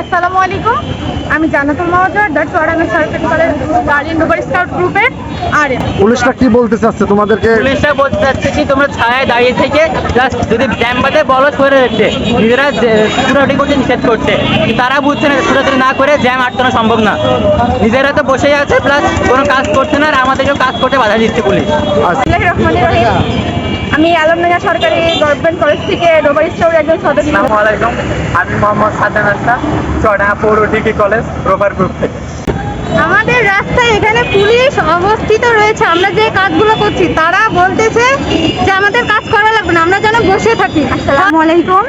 আসসালামু আলাইকুম। আমি দ্য চুয়াডাঙ্গা সরকারি কলেজ গার্ডিয়ান স্কাউট গ্রুপের আর পুলিশটা কি বলতে চাচ্ছে তোমাদেরকে? পুলিশরা বলতে চাচ্ছে কি তোমরা ছায়ায় দাঁড়িয়ে থেকে জাস্ট যদি জ্যাম বাদে বলজ করে রেখেছে নিজেরা ছুটাছুটি করতে নিষেধ করছে। তারা বুঝছে না ছুটাছুটি না করে জ্যাম আটকানো সম্ভব না। নিজেরা তো বসেই আছে প্লাস কোনো কাজ করছে না আর আমাদেরকেও কাজ করতে বাধা দিচ্ছে পুলিশ। রহিম। আমি আলমনগর সরকারি গভর্নমেন্ট কলেজ থেকে রোবার স্কাউটের একজন সদস্য। আসসালামু আলাইকুম আমি মোহাম্মদ সাজান আক্তার চড়াঙ্গা পৌর ডিগ্রি কলেজ রোভার গ্রুপ থেকে। আমাদের রাস্তায় এখানে পুলিশ অবস্থিত রয়েছে আমরা যে কাজগুলো করছি তারা বলতেছে যে আমাদের কাজ করা লাগবে না আমরা যেন বসে থাকি। আসসালামু আলাইকুম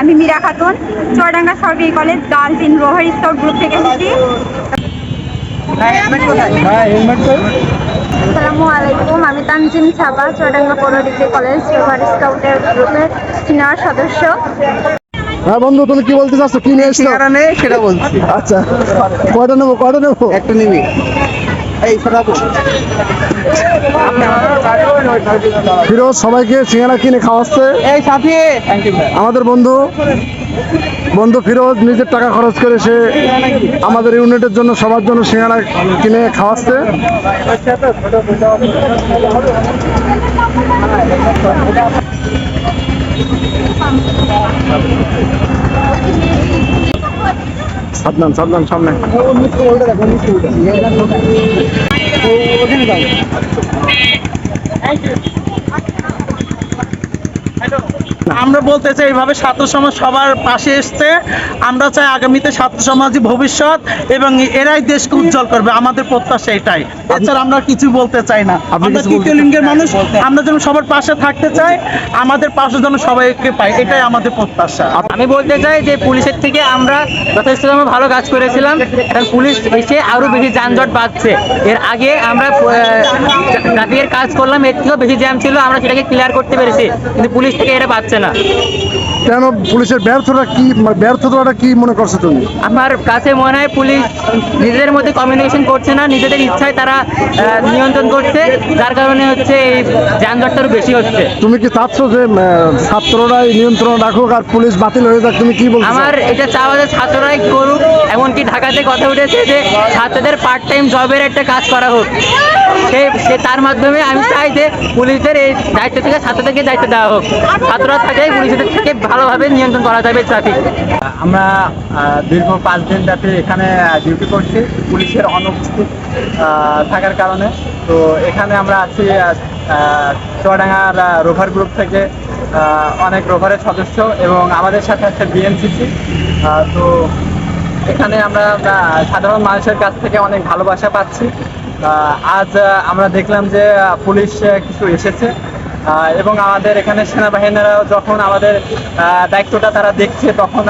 আমি মীরা খাতুন চুয়াডাঙ্গা সরকারি college girls in rover scout group থেকে এসেছি। আমি তানজিম ছাবা চুয়াডাঙ্গা পৌর ডিগ্রি কলেজ রোভার স্কাউটের গ্রুপের সিনিয়র সদস্য। হ্যাঁ বন্ধু তুমি কি বলতে চাচ্ছ? কি নিয়ে এসছো? নেই সেটা বলছি। আচ্ছা। কয়টা নেব? কয়টা নেব? একটা নিবি। এই ফিরোজ সবাইকে সিঙ্গারা কিনে খাওয়াচ্ছে। এই সাথী। আমাদের বন্ধু। বন্ধু ফিরোজ নিজের টাকা খরচ করে সে আমাদের ইউনিটের জন্য সবার জন্য সিঙ্গারা কিনে খাওয়াচ্ছে। সাবধান সাবধান, সামনে। আমরা বলতে চাই এইভাবে ছাত্র সমাজ সবার পাশে এসছে। আমরা চাই আগামীতে ছাত্র সমাজই ভবিষ্যৎ এবং এরাই দেশকে উজ্জ্বল করবে। আমাদের প্রত্যাশা এটাই। এছাড়া আমরা কিছু বলতে চাই না। আমরা তৃতীয় লিঙ্গের মানুষ। আমরা যেন সবার পাশে থাকতে চাই আমাদের পাশে যেন সবাইকে পাই এটাই আমাদের প্রত্যাশা। আমি বলতে চাই যে পুলিশের থেকে আমরা যথেষ্ট ভালো কাজ করেছিলাম। এখন পুলিশ এসে আরও বেশি যানজট বাড়ছে এর আগে আমরা ট্রাফিকের কাজ করলাম, এর থেকেও বেশি জ্যাম ছিল, আমরা সেটাকে ক্লিয়ার করতে পেরেছি। কিন্তু পুলিশ থেকে এটা পাচ্ছে না। কেন পুলিশের ব্যর্থতা কি ব্যর্থতাটা কি মনে করছ তুমি? আমার কাছে মনে হয় পুলিশ নিজেদের মধ্যে কমিউনিকেশন করছে না নিজেদের ইচ্ছায় তারা নিয়ন্ত্রণ করছে যার কারণে হচ্ছে এই যানজটটা বেশি হচ্ছে। তুমি কি চাচ্ছ যে আহ, ছাত্ররাই নিয়ন্ত্রণ রাখুক আর পুলিশ বাতিল হয়ে যাক তুমি কি বলছো? আমার এটা চাওয়া যে ছাত্ররাই করুক এমনকি ঢাকাতে কথা উঠেছে যে ছাত্রদের পার্ট টাইম জবের একটা কাজ করা হোক। সে তার মাধ্যমে আমি চাই যে পুলিশের এই দায়িত্ব থেকে ছাত্রদেরকে দায়িত্ব দেওয়া হোক। ছাত্ররা থাকে পুলিশের থেকে ভালোভাবে নিয়ন্ত্রণ করা যাবে ট্রাফিক আমরা দীর্ঘ পাঁচ দিন ব্যাপী এখানে ডিউটি করছি, পুলিশের অনুপস্থিত থাকার কারণে। তো এখানে আমরা আছি চুয়াডাঙ্গার রোভার গ্রুপ থেকে অনেক রোভারের সদস্য এবং আমাদের সাথে আছে বিএনসিসি তো এখানে আমরা সাধারণ মানুষের কাছ থেকে অনেক ভালোবাসা পাচ্ছি। আজ আমরা দেখলাম যে পুলিশ কিছু এসেছে। এবং আমাদের এখানে সেনাবাহিনীরাও যখন আমাদের দায়িত্বটা তারা দেখছে তখন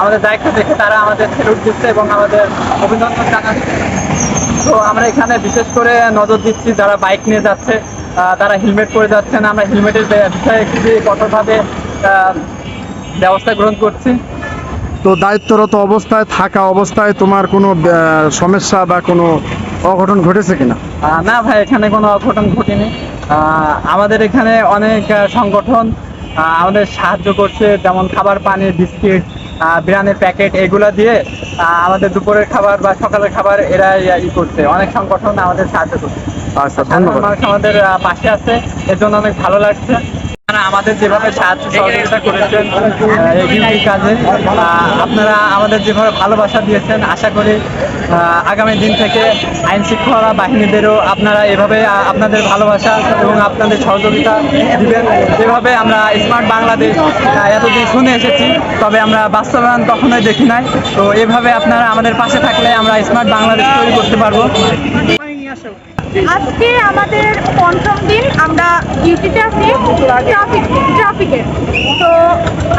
আমাদের দায়িত্ব দেখে তারা আমাদের সেলুট দিচ্ছে এবং আমাদের অভিনন্দন জানাচ্ছে। তো আমরা এখানে বিশেষ করে নজর দিচ্ছি যারা বাইক নিয়ে যাচ্ছে তারা হেলমেট পরে যাচ্ছে না আমরা হেলমেটের বিষয়ে খুবই কঠোরভাবে ব্যবস্থা গ্রহণ করছি। তো দায়িত্বরত অবস্থায় থাকা অবস্থায় তোমার কোনো সমস্যা বা কোনো অঘটন ঘটেছে কিনা? না ভাই এখানে কোনো অঘটন ঘটেনি। আমাদের এখানে অনেক সংগঠন আমাদের সাহায্য করছে যেমন খাবার পানি বিস্কিট বিরিয়ানির প্যাকেট এগুলো দিয়ে আহ, আমাদের দুপুরের খাবার বা সকালের খাবার এরা ই করছে। অনেক সংগঠন আমাদের সাহায্য করছে। আচ্ছা ধন্যবাদ। মানুষ আমাদের পাশে আছে। এর জন্য অনেক ভালো লাগছে। আমাদের যেভাবে সাহায্য আপনারা আমাদের যেভাবে ভালোবাসা দিয়েছেন, আশা করি আগামী দিন থেকে আইন শৃঙ্খলা বাহিনীদেরও আপনারা এভাবে আপনাদের ভালোবাসা এবং আপনাদের সহযোগিতা দিবেন। যেভাবে আমরা স্মার্ট বাংলাদেশ এতদিন শুনে এসেছি, তবে আমরা বাস্তবায়ন কখনোই দেখি নাই। তো এভাবে আপনারা আমাদের পাশে থাকলে আমরা স্মার্ট বাংলাদেশ তৈরি করতে পারব। আজকে আমাদের পঞ্চম দিন, আমরা ডিউটিতে আছি ট্রাফিক ট্রাফিকে তো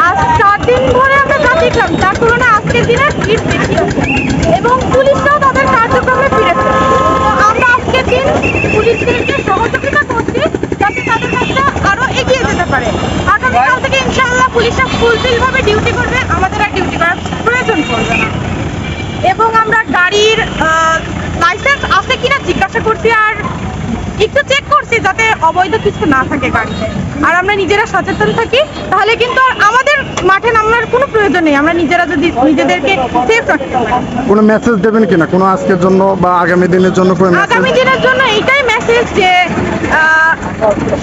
আজ চার দিন ধরে আমরা কাজ দেখলাম তার তুলনায় আজকের দিনে ভিড় বেশি। এবং পুলিশরাও তাদের কার্যক্রমে ফিরেছে। তো আমরা আজকের দিন পুলিশদেরকে সহযোগিতা করছি, যাতে তাদের কাজটা আরও এগিয়ে যেতে পারে। আগামীকাল থেকে ইনশাআল্লাহ পুলিশরা ফুলফিলভাবে ডিউটি করবে, আমাদের আর ডিউটি করার প্রয়োজন পড়বে না। এবং আমরা গাড়ির লাইসেন্স কিনা জিজ্ঞাসা করছি আর একটু চেক করছি যাতে অবৈধ কিছু না থাকে গাড়িতে আর আমরা নিজেরা সচেতন থাকি তাহলে কিন্তু আমাদের মাঠে নামার কোনো প্রয়োজন নেই। আমরা নিজেরা যদি নিজেদেরকে সেফ রাখতে পারি। কোনো মেসেজ দেবেন কিনা? কোনো আজকের জন্য বা আগামী দিনের জন্য কোনো আগামী দিনের জন্য এইটাই মেসেজ যে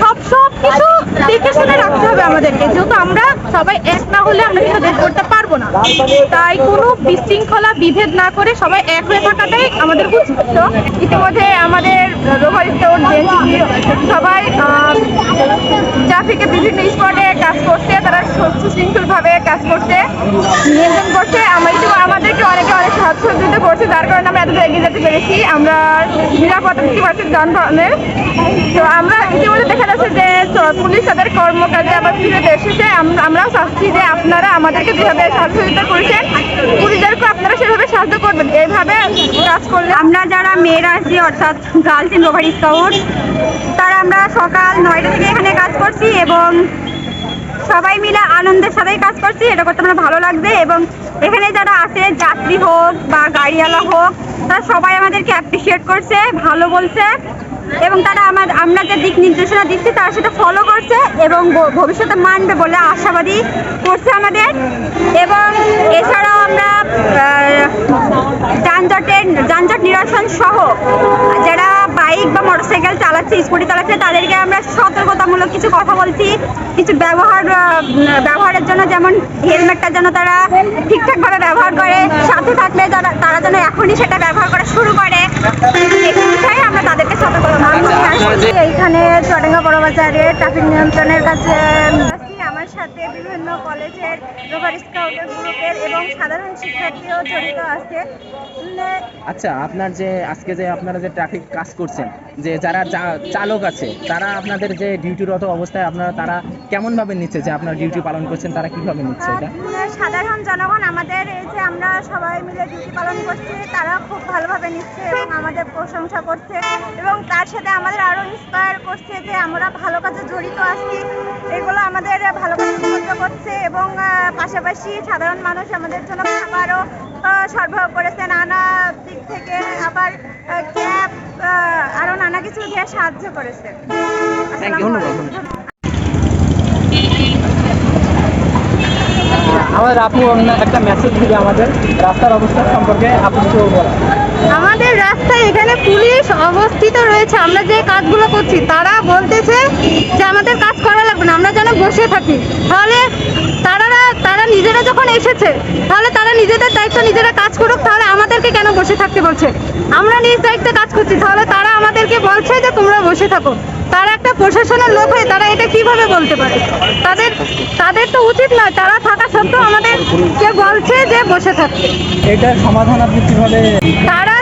সব সব কিছু দেখে শুনে রাখতে হবে আমাদেরকে। যেহেতু আমরা সবাই এক না হলে আমরা কিছু দেশ করতে তাই কোনো বিশৃঙ্খলা, বিভেদ না করে সবাই এক হয়ে থাকাটাই আমাদের উচিত। ইতিমধ্যে আমাদের সবাই ট্রাফিকে বিভিন্ন স্পটে কাজ করছে, তারা সুশৃঙ্খলভাবে কাজ করছে, নিয়ন্ত্রণ করছে। আমরা ইতিমধ্যে আমাদেরকে অনেকে অনেক সাহায্য সহযোগিতা করছে যার কারণে আমরা এত এগিয়ে যেতে পেরেছি, আমরা নিরাপত্তা দিতে পারছি যানবাহনের। তো আমরা ইতিমধ্যে দেখা যাচ্ছে যে পুলিশ তাদের কর্মকাজে আবার ফিরে এসেছে। আম- আমরাও চাচ্ছি যে আপনারা আমাদেরকে যেভাবে সহযোগিতা করেছেন পুলিশদেরকে আপনারা সেভাবে সাহায্য করবেন। এইভাবে কাজ করলে আমরা যারা মেয়েরা আছি, অর্থাৎ গার্লস ইন রোভার স্কাউট তারা আমরা সকাল নয়টা থেকে এখানে কাজ করছি এবং সবাই মিলে আনন্দের সাথেই কাজ করছি, এটা করতে আমার ভালো লাগছে এবং এখানে যারা আছে যাত্রী হোক বা গাড়িওয়ালা হোক, তারা সবাই আমাদেরকে অ্যাপ্রিসিয়েট করছে, ভালো বলছে এবং তারা আমার, আমরা যে দিক নির্দেশনা দিচ্ছি, তারা সেটা ফলো করছে এবং ভবিষ্যতে মানবে বলে আশাবাদী করছে আমাদের। এবং এছাড়াও আমরা যানজটের, যানজট নিরসন সহ, যারা বাইক বা মোটরসাইকেল চালাচ্ছে স্কুটি চালাচ্ছে তাদেরকে আমরা সতর্কতামূলক কিছু কথা বলছি কিছু ব্যবহার ব্যবহারের জন্য যেমন হেলমেটটা যেন তারা ঠিকঠাকভাবে ব্যবহার করে সাথে থাকলে তারা তারা যেন এখনই সেটা ব্যবহার করা শুরু করে। বিষয়ে আমরা তাদেরকে সতর্কতা এইখানে চটেঙ্গা বড় বাজারে ট্রাফিক নিয়ন্ত্রণের কাছে আছি। আমার সাথে বিভিন্ন কলেজের রোভার স্কাউটের গ্রুপের এবং সাধারণ শিক্ষার্থীও জড়িত আছে। আচ্ছা আপনার যে আজকে যে আপনারা যে ট্রাফিক কাজ করছেন যে যারা চালক আছে তারা আপনাদের যে ডিউটিরত অবস্থায় আপনারা তারা কেমন ভাবে নিচ্ছে যে আপনার ডিউটি পালন করছেন তারা কীভাবে নিচ্ছে এটা? সাধারণ জনগণ আমাদের এই যে আমরা সবাই মিলে ডিউটি পালন করছি তারা খুব ভালোভাবে নিচ্ছে এবং আমাদের প্রশংসা করছে এবং তার সাথে আমাদের আরও ইন্সপায়ার করছে যে আমরা ভালো কাজে জড়িত আছি। এগুলো আমাদের ভালো কাজে করছে এবং পাশাপাশি সাধারণ মানুষ আমাদের জন্য খাবারও সরবরাহ করেছে নানা দিক থেকে আবার ক্যাব আরও নানা কিছু দিয়ে সাহায্য করেছে। আমাদের আপু একটা মেসেজ দিবে আমাদের। রাস্তার অবস্থা সম্পর্কে আপনি একটু বলেন। আমাদের রাস্তায় এখানে পুলিশ অবস্থিত রয়েছে। আমরা যে কাজগুলো করছি তারা বলতেছে যে আমাদের কাজ করা লাগবে না আমরা যেন বসে থাকি। তাহলে তারা তারা নিজেরা যখন এসেছে তাহলে তারা নিজেদের দায়িত্ব নিজেরা কাজ করুক তাহলে আমাদেরকে কেন বসে থাকতে বলছে? আমরা নিজ দায়িত্বে কাজ করছি তাহলে তারা আমাদেরকে বলছে যে তোমরা বসে থাকো। তারা একটা প্রশাসনের লোক হয়ে তারা এটা কীভাবে বলতে পারে? তাদের তাদের তো উচিত নয় তারা থাকা সত্ত্বেও আমাদেরকে বলছে যে বসে থাকতে এটার সমাধান আপনি কীভাবে তারা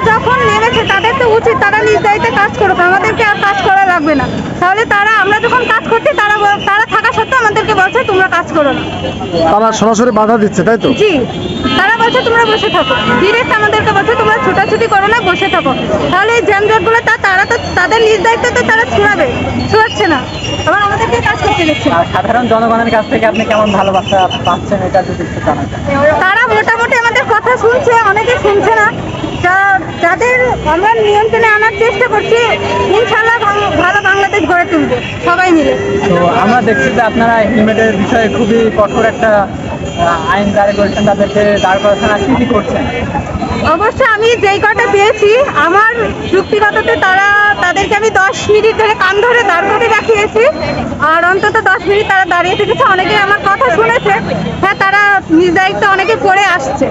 তো উচিত তারা নিজ দায়িত্বে কাজ করুক আমাদেরকে আর কাজ করা লাগবে না। তাহলে তারা আমরা যখন কাজ করছি তারা বল- তারা থাকা সত্ত্বেও আমাদেরকে বলছে তোমরা কাজ করো না। তারা সরাসরি বাধা দিচ্ছে তাই তো? জি। তারা বলছে তোমরা বসে থাকো। ডিরেক্ট আমাদেরকে বলছে তোমরা ছোটাছুটি করো না বসে থাকো। তাহলে এই যানজটগুলো তা তারা তো তাদের নিজ দায়িত্ব তো তারা ছুড়াবে ছুড়াচ্ছে না। আবার আমাদেরকে কাজ করতে দিচ্ছে না। সাধারণ জনগণের কাছ থেকে আপনি কেমন ভালোবাসা পাচ্ছেন এটা যদি একটু জানাতেন। তারা মোটামুটি আমাদের কথা শুনছে অনেকে শুনছে না। যাদের আমরা নিয়ন্ত্রণে আনার চেষ্টা করছি ইনশাল্লাহ ভালো- বাংলাদেশ গড়ে তুলবো সবাই মিলে। তো আমরা দেখছি যে আপনারা হেলমেটের বিষয়ে খুবই কঠোর একটা আইন জারি করেছেন তাদেরকে দাঁড় করাচ্ছেন আর কি কি করছেন? অবশ্যই আমি যেই কটা পেয়েছি আমার যুক্তিগততে তারা তাদেরকে আমি দশ মিনিট ধরে কান ধরে দাঁড় করে রাখিয়েছি আর অন্তত দশ মিনিট তারা দাঁড়িয়ে থেকেছে। অনেকে আমার কথা শুনেছে হ্যাঁ তারা নিজ দায়িত্ব অনেকে করে আসছে।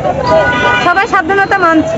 সবাই সাবধানতা মানছে।